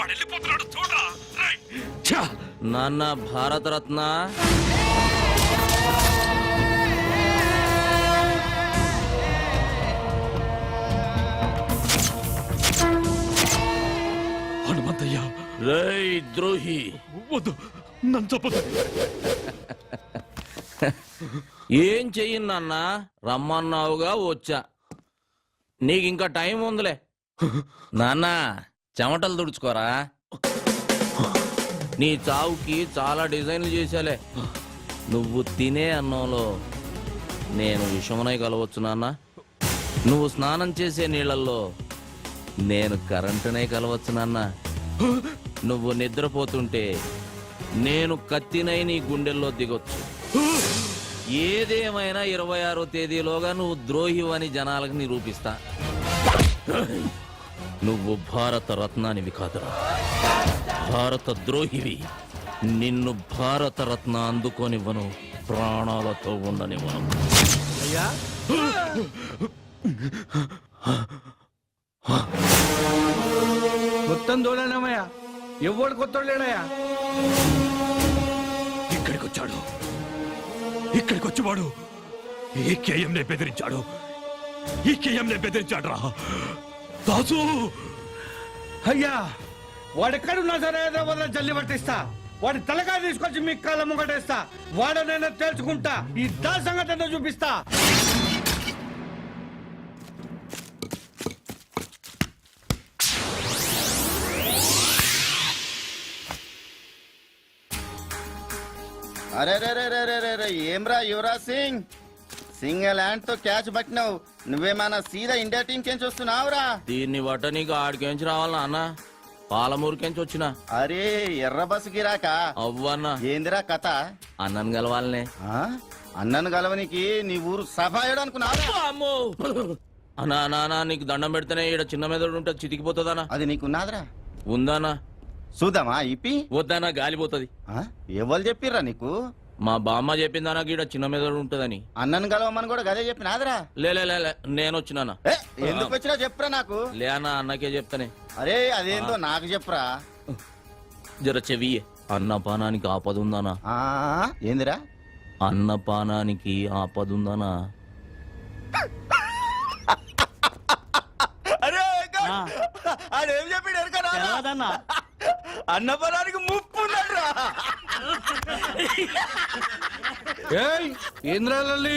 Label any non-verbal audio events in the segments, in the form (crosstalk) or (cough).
వాడు వెళ్ళిపోతున్నాడు చూడరా. నాన్న భారతరత్న. హనుమంతయ్య. ద్రోహి. వద్దు. నన్ను చెప్పదు ఏం చెయ్యి నాన్న? రమ్మన్నావుగా వచ్చా. నీకు ఇంకా టైం ఉందిలే. నాన్న చెమటలు తుడుచుకోరా? నీ చావుకి చాలా డిజైన్లు చేశాలే. నువ్వు తినే అన్నంలో నేను విషమునై కలవచ్చు నాన్న. నువ్వు స్నానం చేసే నీళ్ళల్లో నేను కరెంటునే కలవచ్చు నాన్న. నువ్వు నిద్రపోతుంటే నేను కత్తినై నీ గుండెల్లో దిగొచ్చు. ఏదేమైనా ఇరవై ఆరో తేదీలోగా నువ్వు ద్రోహివని జనాలకు నిరూపిస్తా. నువ్వు భారత రత్నానివి కాదురా. భారత ద్రోహివి నిన్ను భారత రత్న అందుకోనివ్వను. ప్రాణాలతో ఉండనివ్వను. అయ్యా! మొత్తం దూడనమయ్యా ఎవడు కొత్త లేడయ్యా. ఇక్కడికి వచ్చాడు ఇక్కడికి వచ్చేవాడు ఈ కేఎంనే బెదిరించాడు. ఈ కేఎంనే బెదిరించాడు రా దాసు అయ్యా వాడెక్కడున్నా సరే వల్ల జల్లి పట్టిస్తా. వాడి తలకాయ తీసుకొచ్చి మీ కాళ్ళ ముంగటేస్తా. వాడనైనా తేల్చుకుంటా. ఈ దా సంగతి చూపిస్తా. అరే రే రే రే రే రే రే ఏమ్రా యువరాజ్ సింగ్? సింగిల్ హ్యాండ్తో క్యాచ్ పట్టినావు. నువ్వేమన్నా సీదా ఇండియా టీం కెంచి వస్తున్నావురా దీన్ని బట్ట నీకు ఆడికేంచి రావాలా అన్న? పాలమూరుకేంచి వచ్చిన? అరే ఎర్ర బస్సు గిరాక? అవ్వన్నా ఏందిరా కథ? అన్నను కలవాలనే ఆ? అన్నను గలవనికి నీ ఊరు సభాయుడు అనుకున్నావు అమ్మో! అన్నా నానా నీకు దండం పెడితేనే ఈడ చిన్న మెదడు ఉంటే చితికిపోతుందనా అది నీకున్నాదిరా? ఉందానా చూద్దామా ఇప్పి? వద్దానా గాలిపోతుంది. ఆ? ఎవరు చెప్పిర్రా నీకు? మా బామ్మ చెప్పిందానా గీడ చిన్న మెదడు ఉంటదని. అన్నను గలవమని కూడా గదే చెప్పినాదిరా లే లే, లే లే, నేను వచ్చినానా? ఏ, ఎందుకు వచ్చినా చెప్పురా నాకు? లే అన్న అన్నకే చెప్తానే. అరే అదేందో నాకు చెప్పురా. జర చెవి అన్నపానానికి ఆపద ఉందానా? ఆ ఏందిరా? అన్నపానానికి ఆపద ఉందానా? అరే ఆడేం చెప్పాడు ఎరకరా అన్నపరానికి ముప్పు ఉన్నాడురా. ఏయ్ ఏంద్రాలల్లి?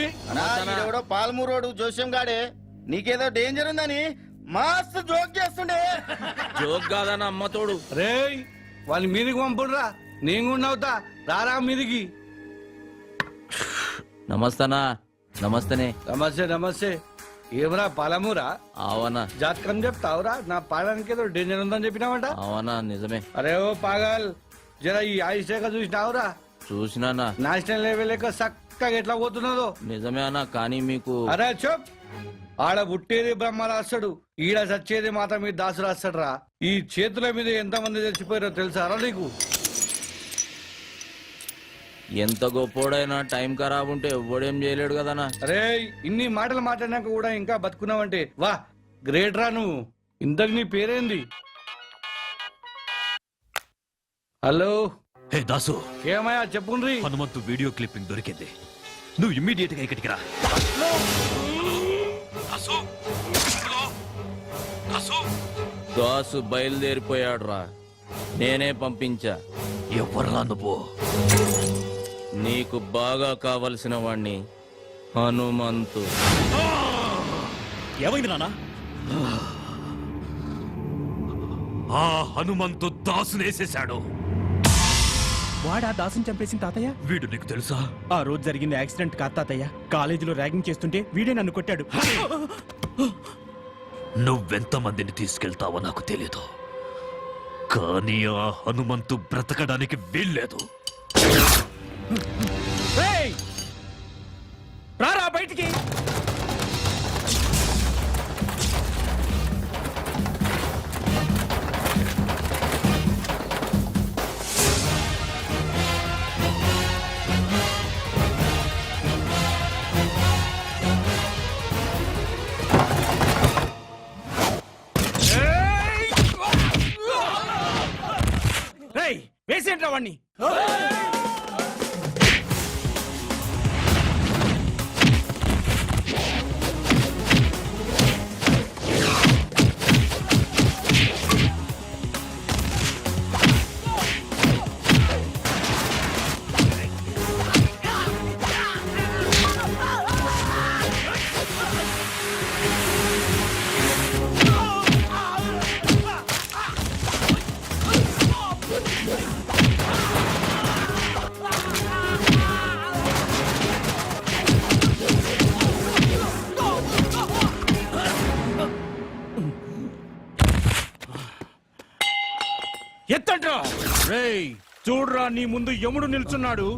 పాలమూరోడు జోస్యం గాడే. నీకేదో డేంజర్ ఉందని మస్తు జోక్ చేస్తుండే. జోక్ కాదన్న అమ్మతోడు. రేయ్ వాళ్ళ మీదికి పంపుడురా. నేను కూడా నవ్వుతా. రారా మీదికి. నమస్తనా నమస్తనే. నమస్తే నమస్తే. ఏమరా పాలమూరా? అవనా. జాతకం చెప్తావురా? నా పాడానికి ఏదో డేంజర్ ఉందని చెప్పినావంట? అవనా నిజమే. అరే ఓ పాగల్. జర ఈ ఆయుషేఖ చూసినావురా? చూసినానా నేషనల్ లెవెల్ లెక్క చక్కగా ఎట్లా పోతున్నదో నిజమే అన్న కానీ మీకు అరే చెప్! ఆడ పుట్టేది బ్రహ్మ రాస్తాడు ఈడ చచ్చేది మాత మీద దాసు రాస్తాడు రా ఈ చేతుల మీద ఎంతమంది చచ్చిపోయారో తెలుసారా నీకు? ఎంత గొప్పోడైనా టైం ఖరాబ్ ఉంటే ఎవ్వడేం చేయలేడు కదనా అరే ఇన్ని మాటలు మాట్లాడినాక కూడా ఇంకా బతుకున్నావంటే వా గ్రేట్ రా నువ్వు. ఇంతకు నీ పేరేంది? హలో. హే దాసు. ఏమయ్యా చెప్పుండ్రి. హనుమంతు వీడియో క్లిప్పింగ్ దొరికింది. నువ్వు ఇమ్మీడియట్గా ఇక్కడికి రా. దాసు. హలో? దాసు. దాసు బయలుదేరిపోయాడు రా నేనే పంపించా. ఎవర్రా నువ్వు? నీకు బాగా కావలసిన వాణ్ణి హనుమంతు. ఏమైంది నాన్న? ఆ హనుమంతు దాసునేసేశాడు వాడా దాసుని చంపేసిన తాతయ్య? వీడు నీకు తెలుసా? ఆ రోజు జరిగిన యాక్సిడెంట్ కాదు తాతయ్య. కాలేజీలో ర్యాగింగ్ చేస్తుంటే వీడే నన్ను కొట్టాడు. నువ్వెంత మందిని తీసుకెళ్తావో నాకు తెలీదు. కానీ ఆ హనుమంతు బ్రతకడానికి వీల్లేదు. వేసేంట్రా వాణ్ణి? ఎత్తంట్రా రేయ్ చూడరా నీ ముందు యముడు నిల్చున్నాడు.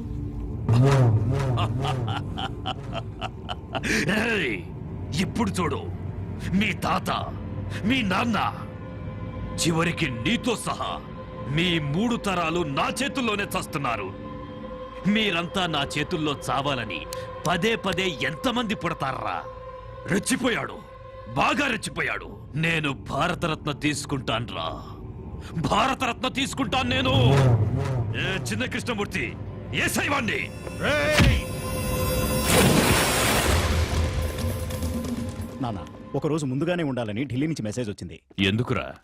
ఇప్పుడు చూడు. మీ తాత మీ నాన్న చివరికి నీతో సహా మీ మూడు తరాలు నా చేతుల్లోనే చస్తున్నారు. మీరంతా నా చేతుల్లో చావాలని పదే పదే ఎంతమంది పుడతారా? రెచ్చిపోయాడు. బాగా రెచ్చిపోయాడు. నేను భారతరత్న తీసుకుంటాన్రా. భారతరత్న తీసుకుంటాను నేను. ఏ చిన్న కృష్ణమూర్తి ఏ శైవాణ్ణి రేయ్ నాన్న ఒక రోజు ముందుగానే ఉండాలని ఢిల్లీ నుంచి మెసేజ్ వచ్చింది. ఎందుకురా?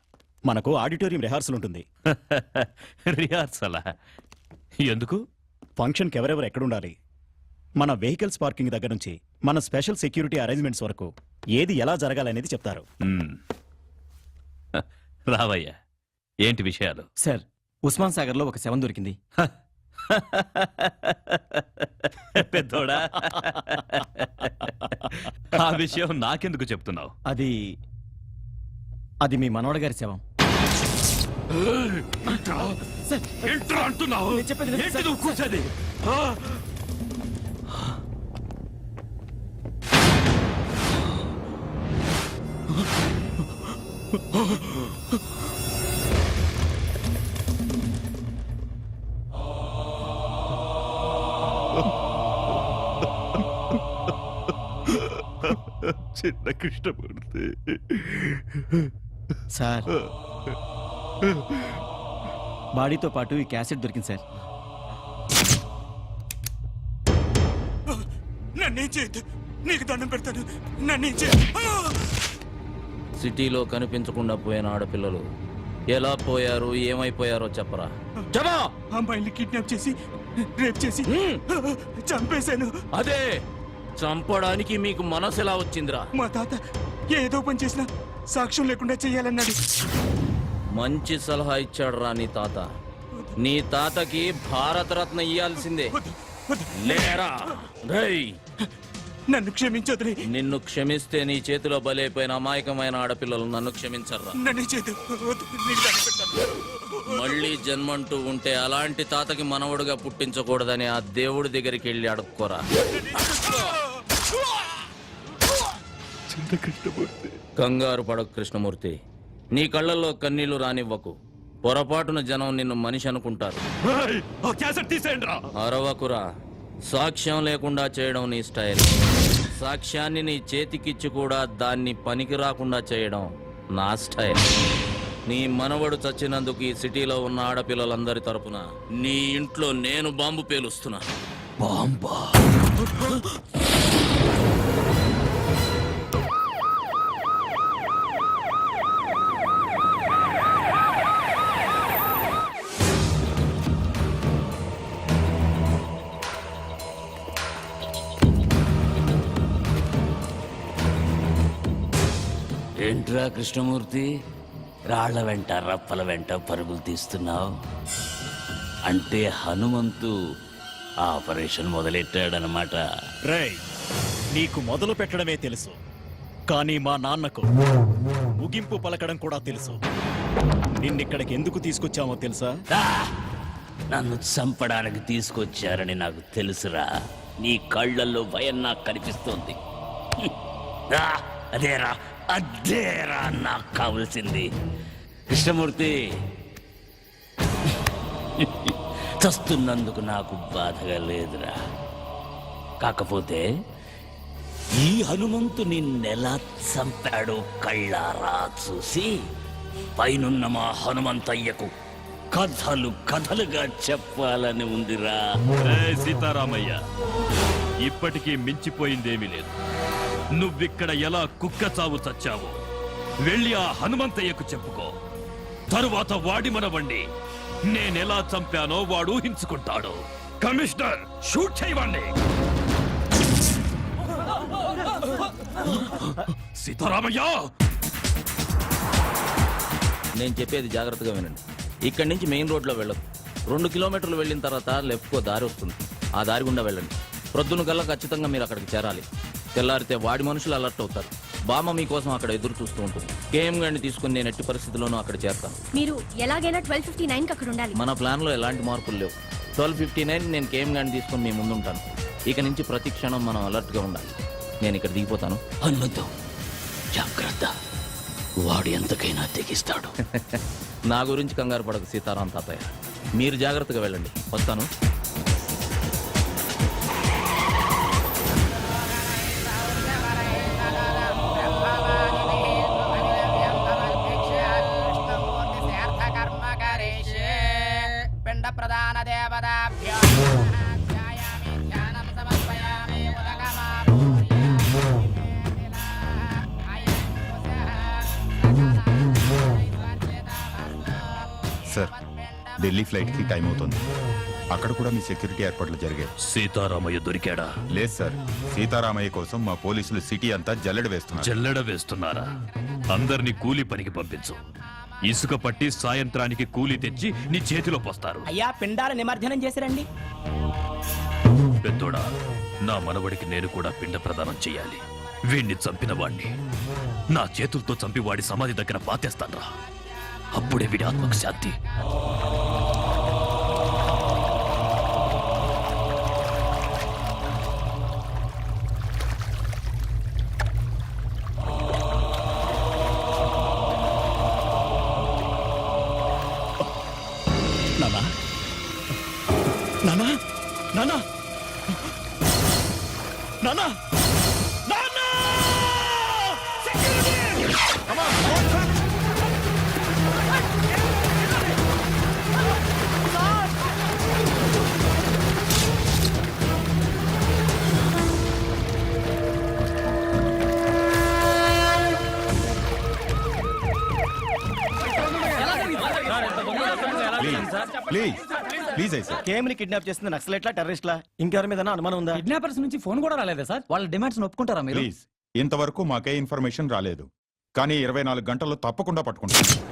మనకు ఆడిటోరియం రిహార్సల్ ఉంటుంది. (laughs) రిహార్సలా? ఎందుకు? ఫంక్షన్కి ఎవరెవరు ఎక్కడుండాలి? మన వెహికల్స్ పార్కింగ్ దగ్గర నుంచి మన స్పెషల్ సెక్యూరిటీ అరేంజ్మెంట్స్ వరకు ఏది ఎలా జరగాలనేది చెప్తారు. (laughs) రావయ్యా ఏంటి విషయాలు? సార్ ఉస్మాన్ సాగర్లో ఒక శవం దొరికింది. పెద్దోడా? ఆ విషయం నాకెందుకు చెప్తున్నావు? అది అది మీ మనవడ గారి శవం. ఏంట్రా? అంటున్నావు? నేను చెప్పేది వినండి, ఏంటి సార్. నువ్వు కూర్చోది? ఆ? చిన్న కృష్ణమూర్తి సార్. బాడీతో పాటు ఈ క్యాసెట్ దొరికింది సార్. నన్నేం చేయొద్దు. నీకు దండం పెడతాను. నన్నేం సిటీలో కనిపించకుండా పోయిన ఆడపిల్లలు ఎలా పోయారు ఏమైపోయారో చెప్పరా. చెప్పా అమ్మాయిని కిడ్నాప్ చేసి రేప్ చేసి చంపేశాను. అదే చంపడానికి మీకు మనసు ఎలా వచ్చిందిరా? మా తాత ఏదో పని చేసినా సాక్ష్యం లేకుండా చేయాలన్నాడు. మంచి సలహా ఇచ్చాడు రా నీ తాత. నీ తాతకి భారతరత్న ఇయ్యాల్సిందే. లేరా? రేయ్. నన్ను క్షమించొద్దులే. నిన్ను క్షమిస్తే నీ చేతిలో బలైపోయిన అమాయకమైన ఆడపిల్లలు నన్ను పెడతాను మళ్ళీ జన్మంటూ ఉంటే అలాంటి తాతకి మనవడుగా పుట్టించకూడదని ఆ దేవుడి దగ్గరికి వెళ్ళి అడుక్కోరా. కంగారు పడకు కృష్ణమూర్తి. నీ కళ్ళల్లో కన్నీళ్ళు రానివ్వకు. పొరపాటున జనం నిన్ను మనిషి అనుకుంటారు. ఏయ్, ఆ క్యాసెట్ తీసేయండి రా అరవకురా. సాక్ష్యం లేకుండా చేయడం నీ స్టైల్. సాక్ష్యాన్ని నీ చేతికిచ్చి కూడా దాన్ని పనికి రాకుండా చేయడం నా స్టైల్. నీ మనవడు చచ్చినందుకు ఈ సిటీలో ఉన్న ఆడపిల్లలందరి తరపున నీ ఇంట్లో నేను బాంబు పేలుస్తున్నా. బాంబా? ఏంట్రా కృష్ణమూర్తి రాళ్ళ వెంట రప్పల వెంట పరుగులు తీస్తున్నావు. అంటే హనుమంతు ఆపరేషన్ మొదలెట్టాడనమాట రేయ్ నీకు మొదలు పెట్టడమే తెలుసు. కానీ మా నాన్నకు ముగింపు పలకడం కూడా తెలుసు. నిన్నిక్కడికి ఎందుకు తీసుకొచ్చామో తెలుసా! నన్ను చంపడానికి తీసుకొచ్చారని నాకు తెలుసురా. నీ కళ్ళల్లో భయం నాకు కనిపిస్తోంది! అదేరా. అద్దేరా నాకు కావలసింది. కృష్ణమూర్తి. చస్తున్నందుకు నాకు బాధగా లేదురా. కాకపోతే ఈ హనుమంతు నిన్నెలా చంపాడో కళ్ళారా చూసి పైనున్న మా హనుమంతయ్యకు కథలు కథలుగా చెప్పాలని ఉందిరా. సీతారామయ్య ఇప్పటికీ మించిపోయిందేమీ లేదు. నువ్విక్కడ ఎలా కుక్క చావు చచ్చావో వెళ్ళి ఆ హనుమంతయ్యకు చెప్పుకో. తరువాత వాడి మనవండి. నేనెలా చంపానో వాడు ఊహించుకుంటాడు కమిషనర్ షూట్ చేయవండి. సీతారామయ్య! నేను చెప్పేది జాగ్రత్తగా వినండి. ఇక్కడి నుంచి మెయిన్ రోడ్లో వెళ్ళదు రెండు కిలోమీటర్లు వెళ్ళిన తర్వాత లెఫ్ట్కో దారి వస్తుంది. ఆ దారి గుండా వెళ్ళండి. ప్రొద్దున కల్లా ఖచ్చితంగా మీరు అక్కడికి చేరాలి. తెల్లారితే వాడి మనుషులు అలర్ట్ అవుతారు. బామ్మ మీకోసం అక్కడ ఎదురు చూస్తూ ఉంటుంది. కేఎం గారిని తీసుకుని నేను ఎట్టి పరిస్థితుల్లోనూ అక్కడ చేరతాను. మీరు ఎలాగైనా ట్వెల్వ్ ఫిఫ్టీ నైన్ అక్కడ ఉండాలి. మన ప్లాన్లో ఎలాంటి మార్పులు లేవు. ట్వెల్వ్ ఫిఫ్టీ నైన్ నేను కేఎం గారిని తీసుకుని మీ ముందు ఉంటాను ఇక నుంచి ప్రతి క్షణం మనం అలర్ట్గా ఉండాలి. నేను ఇక్కడ దిగిపోతాను. హనుమంతు జాగ్రత్త. వాడు ఎంతకైనా తెగిస్తాడు. (laughs) నా గురించి కంగారు పడకు సీతారాం తాతయ్య. మీరు జాగ్రత్తగా వెళ్ళండి. వస్తాను. ఢిల్లీ ఫ్లైట్కి టైం అవుతుంది. అక్కడ కూడా మీ సెక్యూరిటీ ఏర్పాట్లు జరిగాయి. సీతారామయ్య దొరికాడా? లేదు సార్. సీతారామయ్య కోసం మా పోలీసులు సిటీ అంతా జల్లెడ వేస్తున్నారు. జల్లెడ వేస్తున్నారా? అందరినీ కూలి పనికి పంపించు. ఇసుక పట్టి సాయంత్రానికి కూలి తెచ్చి నీ చేతిలో పోస్తారు. అయ్యా పిండాల నిమజ్జనం చేశారండి పెద్దోడా నా మనవడికి నేను కూడా పిండ ప్రదానం చెయ్యాలి వీణ్ణి చంపిన వాణ్ణి. నా చేతులతో చంపి వాడి సమాధి దగ్గర పాతేస్తాన్రా. అప్పుడే వీడి ఆత్మకు శాంతి. నానా? నానా? నానా? నానా? ప్లీజ్ ప్లీజ్ అయ్యి సార్. కేమ్ని కిడ్నాప్ చేస్తుంది నక్సలైట్లా టెర్రరిస్ట్లా. ఇంకెవరి మీద అనుమానం ఉందా? కిడ్నాపర్స్ నుంచి ఫోన్ కూడా రాలేదా సార్? వాళ్ళ డిమాండ్స్ ఒప్పుకుంటారా మీరు? ప్లీజ్. ఇంతవరకు మాకే ఇన్ఫర్మేషన్ రాలేదు. కానీ ఇరవై నాలుగు గంటల్లో తప్పకుండా పట్టుకుంటాం.